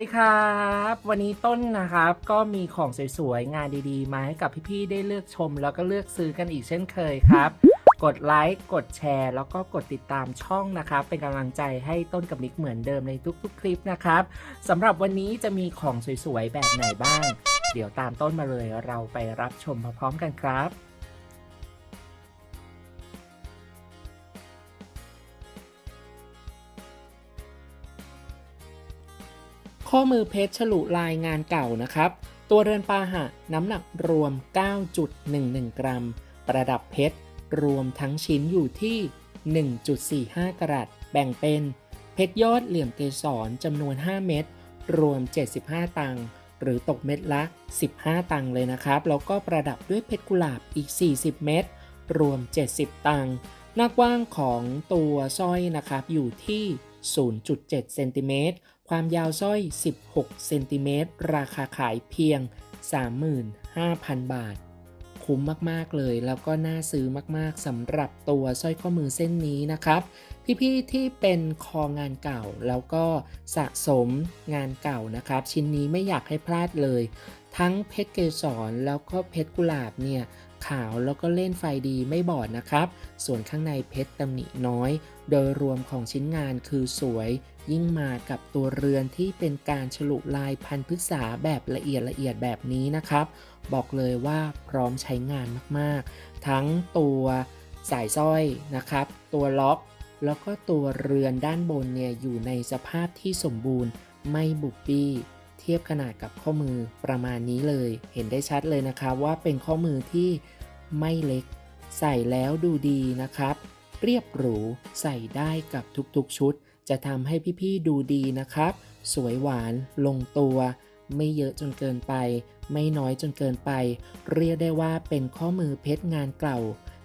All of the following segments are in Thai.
สวัสดีครับ วันนี้ต้นนะครับก็มีของสวยๆ งานดีๆ มาให้กับพี่ๆ ได้เลือกชม แล้วก็เลือกซื้อกันอีกเช่นเคยครับ กดไลค์กดแชร์ แล้วก็กดติดตามช่องนะครับ เป็นกำลังใจให้ต้นกับนิกเหมือนเดิมในทุกๆ คลิปนะครับสำหรับวันนี้จะมีของสวยๆ แบบไหนบ้าง เดี๋ยวตามต้นมาเลยเราไปรับชมพร้อมๆกันครับ ข้อมือเพชรฉลุลายงานเก่านะครับ ตัวเรือนปาหะน้ำหนักรวม 9.11 กรัม ประดับเพชรรวมทั้งชิ้นอยู่ที่ 1.45 กรัตแบ่งเป็น เพชรยอดเหลี่ยมเกสรจำนวน 5 เม็ดรวม 75 ตังค์หรือตกเม็ดละ 15 ตังค์เลยนะครับ แล้วก็ประดับด้วยเพชรกุหลาบอีก 40 เม็ดรวม 70 ตังค์หน้ากว้างของตัวสร้อยนะครับอยู่ที่ 0.7 เซนติเมตร ความยาวสร้อย 16 เซนติเมตร ราคาขายเพียง 35,000 บาท คุ้มมาก ๆ เลย แล้วก็น่าซื้อมาก ๆสำหรับตัวสร้อยข้อมือเส้นนี้นะครับ พี่ ๆ ที่เป็นคองานเก่า แล้วก็สะสมงานเก่านะครับ ชิ้นนี้ไม่อยากให้พลาดเลย ทั้งเพชรเกสรแล้วก็เพชรกุหลาบเนี่ยขาวแล้วก็เล่นไฟดีไม่บอดนะครับ ส่วนข้างในเพชรตำหนิน้อย โดยรวมของชิ้นงานคือสวย ยิ่งมากับตัวเรือนที่เป็นการฉลุลายพันพฤกษาแบบละเอียดละเอียดแบบนี้นะครับ บอกเลยว่าพร้อมใช้งานมากๆ ทั้งตัวสายสร้อยนะครับ ตัวล็อก แล้วก็ตัวเรือนด้านบนเนี่ยอยู่ในสภาพที่สมบูรณ์ไม่บุบบี้เทียบขนาดกับข้อมือประมาณนี้เลย เห็นได้ชัดเลยนะครับว่าเป็นข้อมือที่ไม่เล็ก ใส่แล้วดูดีนะครับ เรียบหรูใส่ได้กับทุกๆชุด จะทำให้พี่ๆดูดีนะครับ สวยหวานลงตัว ไม่เยอะจนเกินไป ไม่น้อยจนเกินไป เรียกได้ว่าเป็นข้อมือเพชรงานเก่า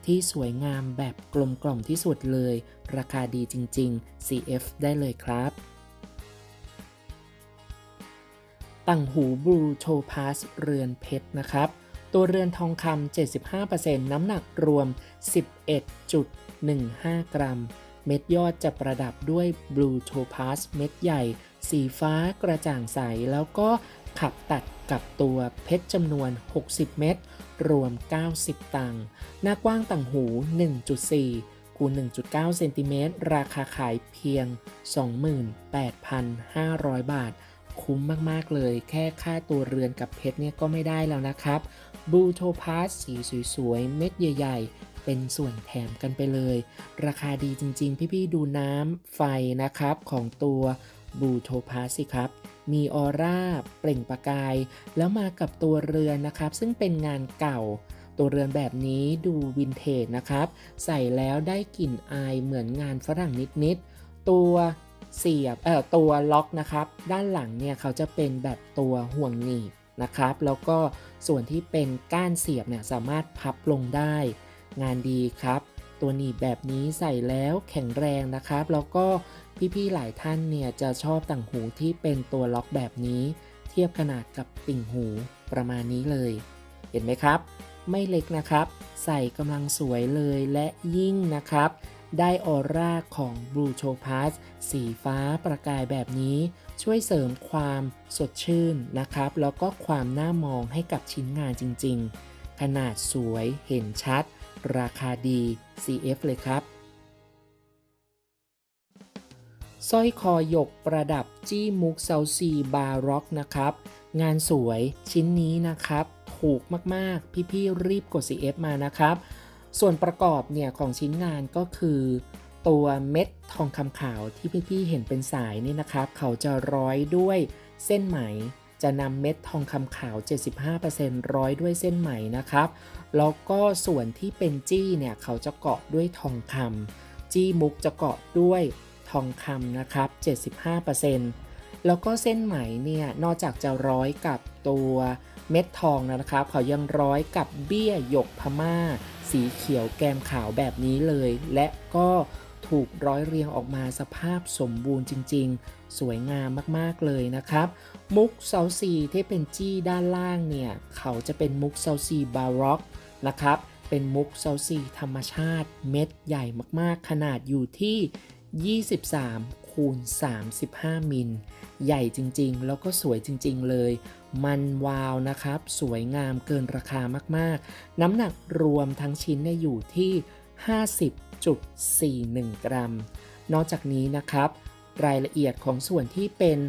ที่สวยงามแบบกลมกล่อมที่สุดเลย ราคาดีจริง ๆ CF ได้เลยครับต่างหูบลูโทพาสเรือนเพชรนะครับ ตัวเรือนทองคำ75%น้ำหนักรวม 11.15 กรัม เม็ดยอดจะประดับด้วยบลูโทพาสเม็ดใหญ่ สีฟ้ากระจ่างใส แล้วก็ขับตัดกับตัวเพชรจำนวน 60 เม็ดรวม 90 ตังค์หน้ากว้างต่างหู 1.4 คูณ 1.9 เซนติเมตร ราคาขายเพียง 28,500 บาท คุ้มมาก ๆ เลย แค่ค่าตัวเรือนกับเพชรเนี่ยก็ไม่ได้แล้วนะครับ บูโทพาสสีสวย ๆ เม็ดใหญ่ๆ เป็นส่วนแถมกันไปเลย ราคาดีจริงๆ พี่ๆดูน้ำไฟนะครับของตัวบูโทพาสสิครับ มีออร่าเปล่งประกาย แล้วมากับตัวเรือนนะครับ ซึ่งเป็นงานเก่า ตัวเรือนแบบนี้ดูวินเทจนะครับ ใส่แล้วได้กลิ่นอายเหมือนงานฝรั่งนิดๆ ตัวเสียบเอ่อตัวล็อกนะครับ ด้านหลังเนี่ยเขาจะเป็นแบบตัวห่วงหนีบนะครับ แล้วก็ส่วนที่เป็นก้านเสียบเนี่ยสามารถพับลงได้ งานดีครับ ตัวหนีบแบบนี้ใส่แล้วแข็งแรงนะครับ แล้วก็พี่ๆหลายท่านเนี่ยจะชอบต่างหูที่เป็นตัวล็อกแบบนี้ เทียบขนาดกับติ่งหูประมาณนี้เลย เห็นไหมครับ ไม่เล็กนะครับ ใส่กำลังสวยเลยและยิ่งนะครับ ได้ออร่าของ Blue c h o p a s สีฟ้าประกายแบบนี้ ช่วยเสริมความสดชื่นนะครับ แล้วก็ความน่ามองให้กับชิ้นงานจริง ๆ ขนาดสวยเห็นชัด ราคาดี CF เลยครับสร้อยคอหยกประดับจี้มุกเซาซีบาร็อกนะครับ งานสวยชิ้นนี้นะครับ ถูกมากๆ พี่ๆ รีบกด CF มานะครับ ส่วนประกอบเนี่ยของชิ้นงานก็คือ ตัวเม็ดทองคำขาวที่พี่ๆ เห็นเป็นสายนี่นะครับ เขาจะร้อยด้วยเส้นไหม จะนำเม็ดทองคำขาว 75%ร้อยด้วยเส้นไหมนะครับ แล้วก็ส่วนที่เป็นจี้เนี่ยเขาจะเกาะด้วยทองคำจี้มุกจะเกาะด้วยทองคำนะครับ 75%แล้วก็เส้นไหมเนี่ยนอกจากจะร้อยกับตัวเม็ดทองนะครับ เขายังร้อยกับเบี้ยหยกพม่า สีเขียวแกมขาวแบบนี้เลย และก็ ถูกร้อยเรียงออกมาสภาพสมบูรณ์จริง ๆ สวยงามมากๆเลยนะครับ มุกเซาซีที่เป็นจี้ด้านล่างเนี่ย เขาจะเป็นมุกเซาซีบาร็อกนะครับ เป็นมุกเซาซีธรรมชาติเม็ดใหญ่มากๆ ขนาดอยู่ที่ 23 คูณ 35 มิล ใหญ่จริงๆ แล้วก็สวยจริง ๆ เลย มันวาวนะครับ สวยงามเกินราคามากๆ น้ำหนักรวมทั้งชิ้นเนี่ยอยู่ที่ 50 0.41 กรัม นอกจากนี้นะครับ รายละเอียดของส่วนที่เป็น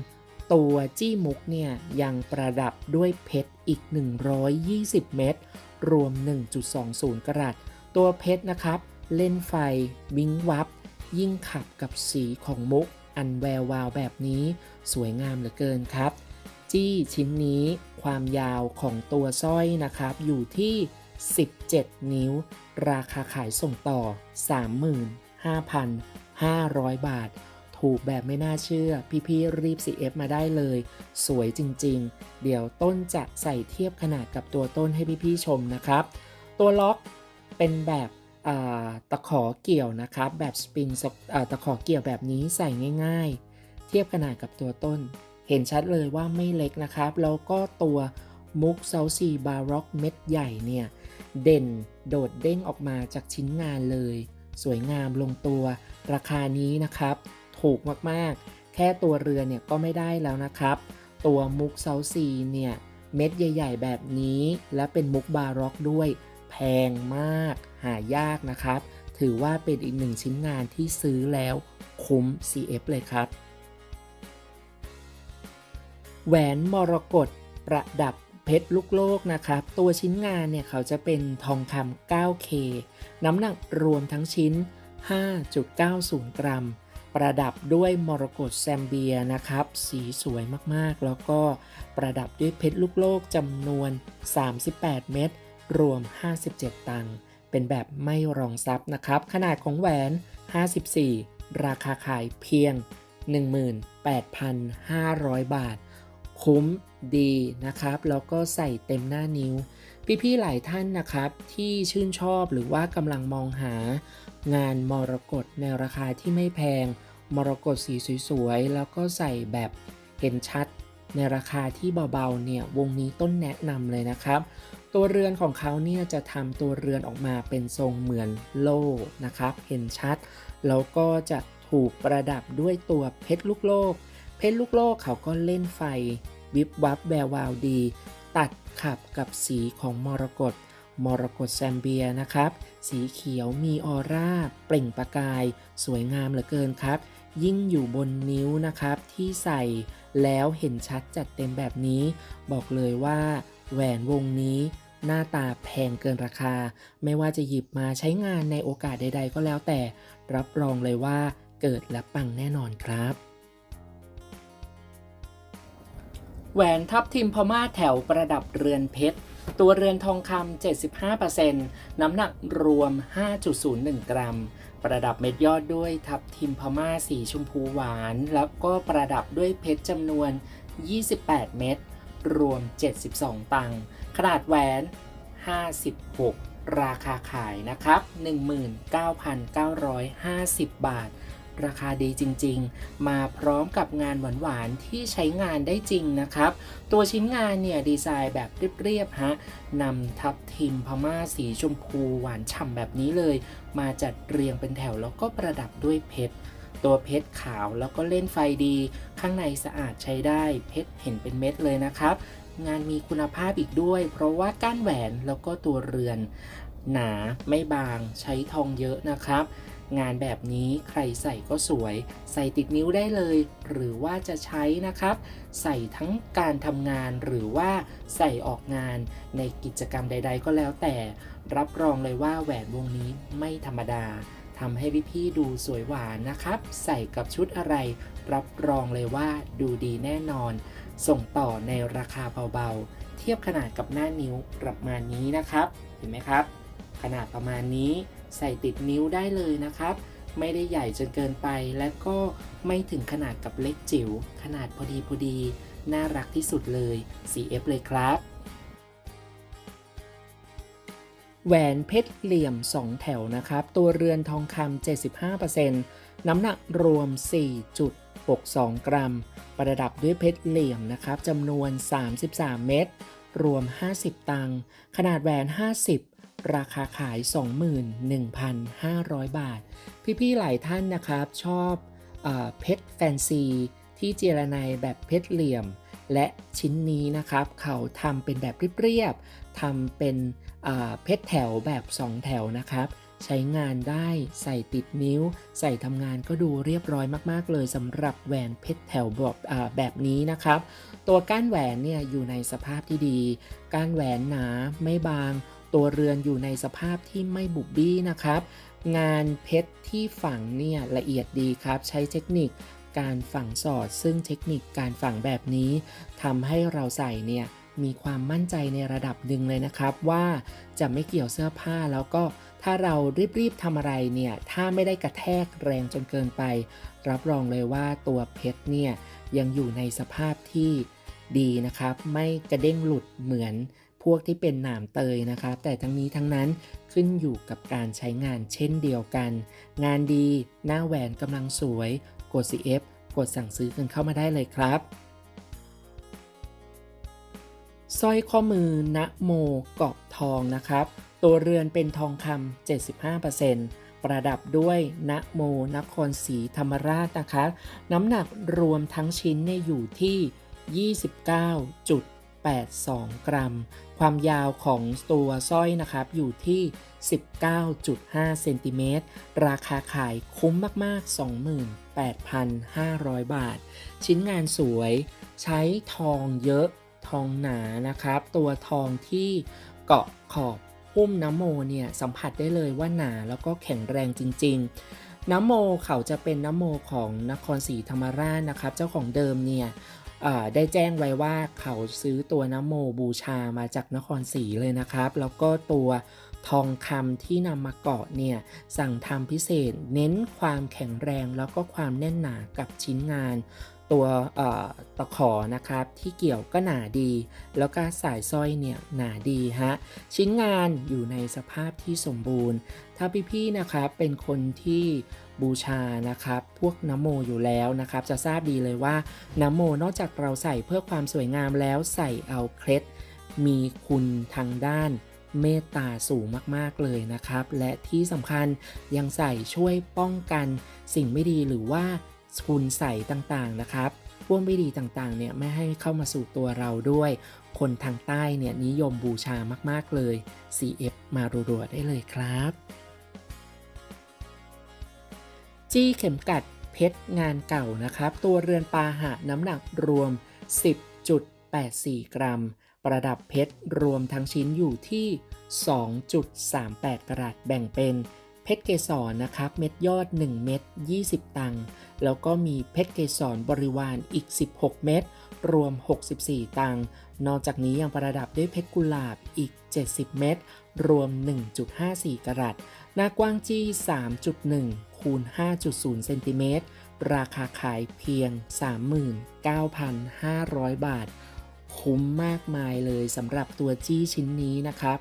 ตัวจี้มุกเนี่ยยังประดับด้วยเพชรอีก 120 เม็ดรวม 1.20 กรัตตัวเพชรนะครับ เล่นไฟวิงวับ ยิ่งขับกับสีของมุก อันแวววาวแบบนี้ สวยงามเหลือเกินครับ จี้ชิ้นนี้ความยาวของตัวสร้อยนะครับ อยู่ที่ 17 นิ้ว ราคาขายส่งต่อ 35,500 บาท ถูกแบบไม่น่าเชื่อ พี่ๆรีบ CF มาได้เลย สวยจริงๆ เดี๋ยวต้นจะใส่เทียบขนาดกับตัวต้นให้พี่ๆชมนะครับ ตัวล็อกเป็นแบบตะขอเกี่ยวนะครับ แบบสปริงตะขอเกี่ยวแบบนี้ใส่ง่าย ๆ เทียบขนาดกับตัวต้น เห็นชัดเลยว่าไม่เล็กนะครับ แล้วก็ตัว มุกเซาซีบาร็อกเม็ดใหญ่เนี่ย เด่นโดดเด้งออกมาจากชิ้นงานเลย สวยงามลงตัว ราคานี้นะครับ ถูกมากๆ แค่ตัวเรือเนี่ยก็ไม่ได้แล้วนะครับ ตัวมุกเซาซีเนี่ย เม็ดใหญ่ ๆ แบบนี้ และเป็นมุกบาร็อกด้วย แพงมาก หายากนะครับ ถือว่าเป็นอีกหนึ่งชิ้นงานที่ซื้อแล้วคุ้ม CF เลยครับแหวนมรกตประดับ เพชรลูกโลกนะครับ ตัวชิ้นงานเนี่ยเขาจะเป็นทองคำ 9K น้ำหนักรวมทั้งชิ้น 5.90 กรัม ประดับด้วยมรกตแซมเบียนะครับ สีสวยมากๆ แล้วก็ประดับด้วยเพชรลูกโลกจำนวน 38 เม็ด รวม 57 ตังค์ เป็นแบบไม่รองซับนะครับ ขนาดของแหวน 54 ราคาขายเพียง 18,500 บาท คุ้มดีนะครับ แล้วก็ใส่เต็มหน้านิ้ว พี่ๆหลายท่านนะครับ ที่ชื่นชอบหรือว่ากำลังมองหางานมรกตในราคาที่ไม่แพง มรกตสีสวยๆ แล้วก็ใส่แบบเห็นชัด ในราคาที่เบาๆเนี่ยวงนี้ต้นแนะนำเลยนะครับ ตัวเรือนของเขาเนี่ยจะทำตัวเรือนออกมาเป็นทรงเหมือนโล่นะครับ เห็นชัด แล้วก็จะถูกประดับด้วยตัวเพชรลูกโลก เพชรลูกโลกเขาก็เล่นไฟ วิบวับแวววาวดี ตัดขับกับสีของมรกตมรกตแซมเบียนะครับ สีเขียวมีออร่า เปล่งประกาย สวยงามเหลือเกินครับ ยิ่งอยู่บนนิ้วนะครับ ที่ใส่แล้วเห็นชัดจัดเต็มแบบนี้ บอกเลยว่าแหวนวงนี้หน้าตาแพงเกินราคา ไม่ว่าจะหยิบมาใช้งานในโอกาสใด ๆ ก็แล้วแต่ รับรองเลยว่าเกิดและปังแน่นอนครับ แหวนทับทิมพม่าแถวประดับเรือนเพชร ตัวเรือนทองคำ 75%น้ำหนักรวม 5.01 กรัม ประดับเม็ดยอดด้วยทับทิมพม่าสีชมพูหวาน แล้วก็ประดับด้วยเพชรจำนวน 28 เม็ด รวม 72 ตังค์ขนาดแหวน 56 ราคาขายนะครับ 19,950 บาท ราคาดีจริงๆ มาพร้อมกับงานหวานๆที่ใช้งานได้จริงนะครับ ตัวชิ้นงานเนี่ยดีไซน์แบบเรียบๆฮะนำทับทิมพม่าสีชมพูหวานฉ่ำแบบนี้เลย มาจัดเรียงเป็นแถวแล้วก็ประดับด้วยเพชรตัวเพชรขาวแล้วก็เล่นไฟดี ข้างในสะอาดใช้ได้เพชรเห็นเป็นเม็ดเลยนะครับ งานมีคุณภาพอีกด้วย เพราะว่าก้านแหวนแล้วก็ตัวเรือน หนาไม่บางใช้ทองเยอะนะครับ งานแบบนี้ใครใส่ก็สวย ใส่ติดนิ้วได้เลย หรือว่าจะใช้นะครับ ใส่ทั้งการทำงานหรือว่าใส่ออกงานในกิจกรรมใด ๆ ก็แล้วแต่ รับรองเลยว่าแหวนวงนี้ไม่ธรรมดาทำให้พี่ๆดูสวยหวานนะครับ ใส่กับชุดอะไร รับรองเลยว่าดูดีแน่นอน ส่งต่อในราคาเบาๆ เทียบขนาดกับหน้านิ้วประมาณนี้นะครับ เห็นไหมครับ ขนาดประมาณนี้ ใส่ติดนิ้วได้เลยนะครับ ไม่ได้ใหญ่จนเกินไปและก็ไม่ถึงขนาดกับเล็กจิ๋วขนาดพอดีพอดี น่ารักที่สุดเลย CF เลยครับ แหวนเพชรเหลี่ยม 2 แถวนะครับ ตัวเรือนทองคำ75%น้ำหนักรวม 4.62 กรัม ประดับด้วยเพชรเหลี่ยมนะครับจำนวน 33 เม็ด รวม 50 ตัง ขนาดแหวน 50 ราคาขาย 21,500 บาท พี่ๆหลายท่านนะครับชอบเเอ่อเพชรแฟนซี ที่เจรไนแบบเพชรเหลี่ยม และชิ้นนี้นะครับ เขาทำเป็นแบบเรียบๆทำเป็นเพชรแถวแบบ 2 แถวนะครับใช้งานได้ใส่ติดนิ้ว ใส่ทำงานก็ดูเรียบร้อยมาก ๆ เลยสำหรับแหวนเพชรแถวแบบแบบนี้นะครับ ตัวก้านแหวนเนี่ยอยู่ในสภาพที่ดี ก้านแหวนหนาไม่บาง ตัวเรือนอยู่ในสภาพที่ไม่บุบบี้นะครับ งานเพชรที่ฝังเนี่ยละเอียดดีครับ ใช้เทคนิคการฝังสอด ซึ่งเทคนิคการฝังแบบนี้ทำให้เราใส่เนี่ยมีความมั่นใจในระดับหนึ่งเลยนะครับ ว่าจะไม่เกี่ยวเสื้อผ้าแล้วก็ถ้าเรารีบๆทำอะไรเนี่ย ถ้าไม่ได้กระแทกแรงจนเกินไป รับรองเลยว่าตัวเพชรเนี่ยยังอยู่ในสภาพที่ดีนะครับ ไม่กระเด้งหลุดเหมือน วกที่เป็นหนามเตยนะครับแต่ทั้งนี้ทั้งนั้นขึ้นอยู่กับการใช้งานเช่นเดียวกัน งานดี หน้าแหวนกำลังสวย กด CF กดสั่งซื้อกันเข้ามาได้เลยครับสร้อยข้อมือณโมเกาะทองนะครับ ตัวเรือนเป็นทองคำ75%ประดับด้วยณโมนครศรีธรรมราชนะครับน้ำหนักรวมทั้งชิ้นเนี่ยอยู่ที่ 29. 82 กรัม ความยาวของตัวสร้อยนะครับอยู่ที่ 19.5 เซนติเมตร ราคาขายคุ้มมาก ๆ 28,500 บาท ชิ้นงานสวย ใช้ทองเยอะ ทองหนานะครับ ตัวทองที่เกาะขอบหุ้มน้ำโมเนี่ยสัมผัสได้เลยว่าหนาแล้วก็แข็งแรงจริง ๆน้ำโมเขาจะเป็นน้ำโมของนครศรีธรรมราชนะครับ เจ้าของเดิมเนี่ย ได้แจ้งไว้ว่าเขาซื้อตัวน้ำโมบูชามาจากนครศรีเลยนะครับ แล้วก็ตัวทองคำที่นำมาเกาะเนี่ยสั่งทำพิเศษเน้นความแข็งแรงแล้วก็ความแน่นหนากับชิ้นงาน ตัวต่อตะขอนะครับ ที่เกี่ยวก็หนาดี แล้วก็สายสร้อยเนี่ยหนาดีฮะชิ้นงานอยู่ในสภาพที่สมบูรณ์ ถ้าพี่ๆนะครับเป็นคนที่ บูชานะครับ พวกน้ำโมอยู่แล้วนะครับ จะทราบดีเลยว่าน้ำโมนอกจากเราใส่เพื่อความสวยงามแล้วใส่เอาเคล็ด มีคุณทางด้านเมตตาสูงมาก ๆ เลยนะครับ และที่สำคัญยังใส่ช่วยป้องกันสิ่งไม่ดีหรือว่าคุณใส่ต่างๆนะครับพวกไม่ดีต่างๆเนี่ยไม่ให้เข้ามาสู่ตัวเราด้วย คนทางใต้เนี่ยนิยมบูชามาก ๆ เลย CF มารัวๆได้เลยครับ จี้เข็มกัดเพชรงานเก่านะครับ ตัวเรือนปาหะน้ำหนักรวม 10.84 กรัม ประดับเพชรรวมทั้งชิ้นอยู่ที่ 2.38 กรัตแบ่งเป็นเพชรเกสรนะครับ เม็ดยอด 1 เม็ด20 ตังค์แล้วก็มีเพชรเกสรบริวารอีก 16 เม็ดรวม 64 ตังค์นอกจากนี้ยังประดับด้วยเพชรกุหลาบอีก 70 เม็ดรวม 1.54 กรัต หน้ากว้างจี้ 3.1 คูณ 5.0 เซนติเมตร ราคาขายเพียง 39,500 บาท คุ้มมากมายเลยสำหรับตัวจี้ชิ้นนี้นะครับ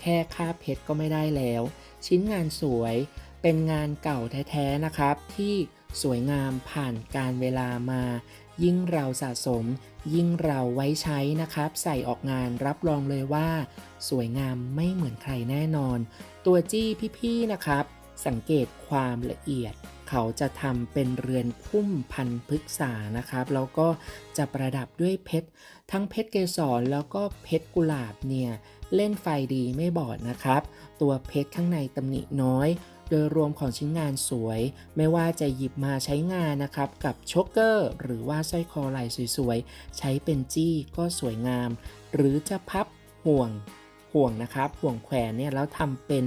แค่ค่าเพชรก็ไม่ได้แล้ว ชิ้นงานสวยเป็นงานเก่าแท้ ๆ นะครับ ที่สวยงามผ่านการเวลามา ยิ่งเราสะสม ยิ่งเราไว้ใช้นะครับ ใส่ออกงานรับรองเลยว่า สวยงามไม่เหมือนใครแน่นอน ตัวจี้พี่ๆนะครับ สังเกตความละเอียด เขาจะทำเป็นเรือนพุ่มพันพฤกษานะครับ แล้วก็จะประดับด้วยเพชร ทั้งเพชรเกสรแล้วก็เพชรกุหลาบเนี่ย เล่นไฟดีไม่บอดนะครับ ตัวเพชรข้างในตำหนิน้อย โดยรวมของชิ้นงานสวย ไม่ว่าจะหยิบมาใช้งานนะครับกับช็อกเกอร์ หรือว่าสร้อยคอไหล่สวยๆ ใช้เป็นจี้ก็สวยงาม หรือจะพับห่วงห่วงนะครับห่วงแขวนเนี่ยแล้วทำเป็น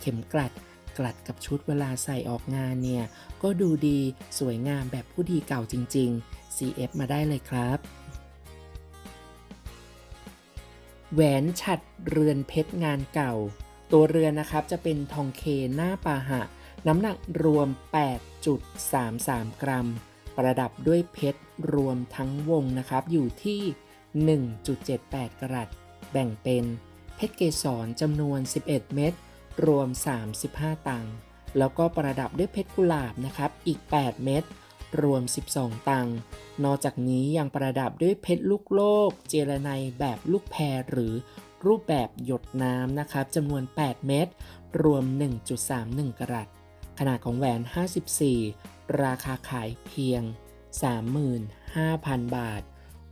เข็มกลัดกลัดกับชุดเวลาใส่ออกงานเนี่ย ก็ดูดีสวยงามแบบผู้ดีเก่าจริง ๆ CF มาได้เลยครับ แหวนฉัดเรือนเพชรงานเก่า ตัวเรือนนะครับจะเป็นทองเคหน้าปาหะ น้ำหนักรวม 8.33 กรัม ประดับด้วยเพชรรวมทั้งวงนะครับ อยู่ที่ 1.78 กรัตแบ่งเป็นเพชรเกสรจำนวน 11 เม็ดรวม 35 ตังค์แล้วก็ประดับด้วยเพชรกุหลาบนะครับ อีก 8 เม็ดรวม 12 ตังค์นอกจากนี้ยังประดับด้วยเพชรลูกโลก เจรไนแบบลูกแพรหรือ รูปแบบหยดน้ำนะครับจำนวน 8 เม็ดรวม 1.31 กรัตขนาดของแหวน 54 ราคาขายเพียง 35,000 บาท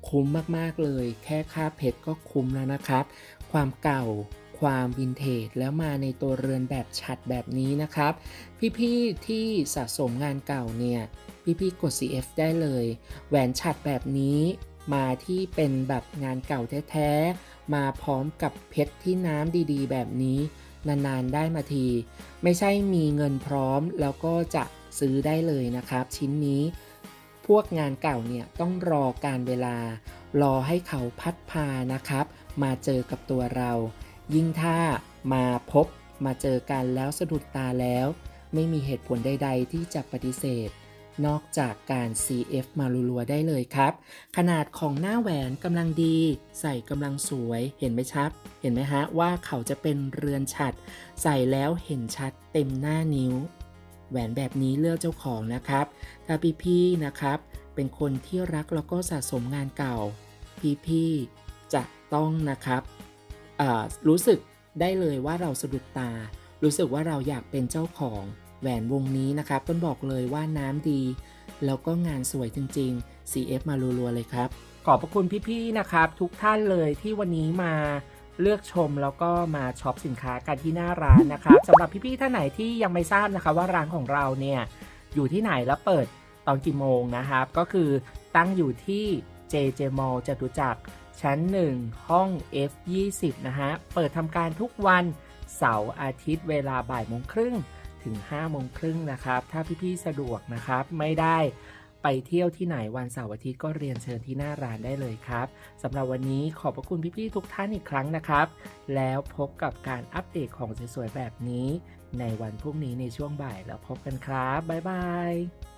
คุ้มมาก ๆ เลย แค่ค่าเพชรก็คุ้มแล้วนะครับ ความเก่าความวินเทจแล้วมาในตัวเรือนแบบฉัดแบบนี้นะครับ พี่ ๆ ที่สะสมงานเก่าเนี่ย พี่ ๆ กด CF ได้เลย แหวนฉัดแบบนี้มาที่เป็นแบบงานเก่าแท้ ๆ มาพร้อมกับเพชรที่น้ำดีๆ แบบนี้ นานๆได้มาที ไม่ใช่มีเงินพร้อมแล้วก็จะซื้อได้เลยนะครับ ชิ้นนี้พวกงานเก่าเนี่ยต้องรอการเวลา รอให้เขาพัดพานะครับ มาเจอกับตัวเรา ยิ่งถ้ามาพบมาเจอกันแล้วสะดุดตาแล้ว ไม่มีเหตุผลใด ๆ ที่จะปฏิเสธ นอกจากการ CF มารัวๆได้เลยครับ ขนาดของหน้าแหวนกำลังดี ใส่กำลังสวยเห็นไหมครับ เห็นไหมฮะว่าเขาจะเป็นเรือนฉัด ใส่แล้วเห็นชัดเต็มหน้านิ้ว แหวนแบบนี้เลือกเจ้าของนะครับ ถ้าพี่ๆนะครับ เป็นคนที่รักแล้วก็สะสมงานเก่า พี่ๆจะต้องนะครับรู้สึกได้เลยว่าเราสะดุดตา รู้สึกว่าเราอยากเป็นเจ้าของ แหวนวงนี้นะครับต้นบอกเลยว่าน้ำดี แล้วก็งานสวยจริง ๆ CF มารัวๆเลยครับ ขอบพระคุณพี่ๆนะครับ ทุกท่านเลยที่วันนี้มาเลือกชมแล้วก็มาช็อปสินค้ากันที่หน้าร้านนะครับสำหรับพี่ๆท่านไหนที่ยังไม่ทราบนะคะว่าร้านของเราเนี่ยอยู่ที่ไหนและเปิดตอนกี่โมงนะครับ ก็คือตั้งอยู่ที่ JJ Mall จตุจักรชั้น 1 ห้อง F20 นะฮะ เปิดทำการทุกวันเสาร์อาทิตย์เวลาบ่ายโมงครึ่ง ถึง5โมงครึ่งนะครับ ถ้าพี่ๆสะดวกนะครับ ไม่ได้ไปเที่ยวที่ไหนวันเสาร์อาทิตย์ก็เรียนเชิญที่หน้าร้านได้เลยครับสำหรับวันนี้ขอบพระคุณพี่ๆทุกท่านอีกครั้งนะครับ แล้วพบกับการอัปเดตของสวยๆแบบนี้ ในวันพรุ่งนี้ในช่วงบ่ายแล้วพบกันครับบ๊ายบาย